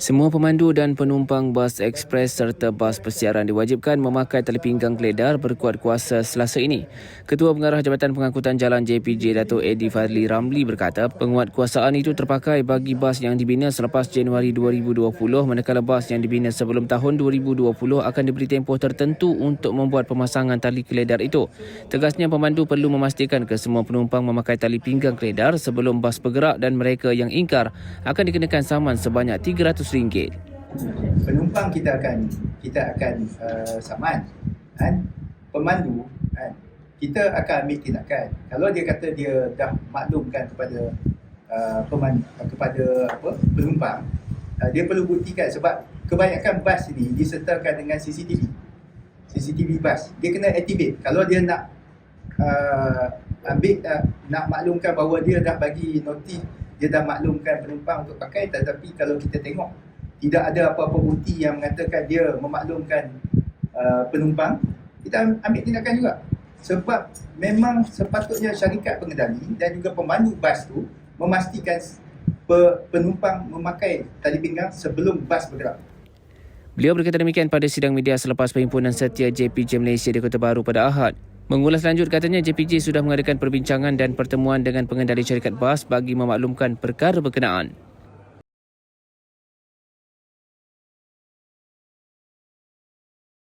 Semua pemandu dan penumpang bas ekspres serta bas persiaran diwajibkan memakai tali pinggang geledar berkuat kuasa selasa ini. Ketua Pengarah Jabatan Pengangkutan Jalan JPJ Dato Edi Fadli Ramli berkata, penguat kuasaan itu terpakai bagi bas yang dibina selepas Januari 2020 manakala bas yang dibina sebelum tahun 2020 akan diberi tempoh tertentu untuk membuat pemasangan tali geledar itu. Tegasnya pemandu perlu memastikan ke semua penumpang memakai tali pinggang geledar sebelum bas bergerak dan mereka yang ingkar akan dikenakan saman sebanyak 300 ringgit. Penumpang kita akan kita akan uh, saman kan? pemandu kan? kita akan ambil tindakan. Kalau dia kata dia dah maklumkan kepada uh, pemandu, uh, kepada apa penumpang uh, dia perlu buktikan sebab kebanyakan bas ini disertakan dengan CCTV. CCTV bas. Dia kena activate. Kalau dia nak uh, ambil uh, nak maklumkan bahawa dia dah bagi notif dia dah maklumkan penumpang untuk pakai tetapi kalau kita tengok tidak ada apa-apa bukti yang mengatakan dia memaklumkan uh, penumpang kita ambil tindakan juga sebab memang sepatutnya syarikat pengendali dan juga pemandu bas tu memastikan pe- penumpang memakai tali pinggang sebelum bas bergerak Beliau berkata demikian pada sidang media selepas perhimpunan setia JPJ Malaysia di Kota Baru pada Ahad. Mengulas lanjut katanya JPJ sudah mengadakan perbincangan dan pertemuan dengan pengendali syarikat bas bagi memaklumkan perkara berkenaan.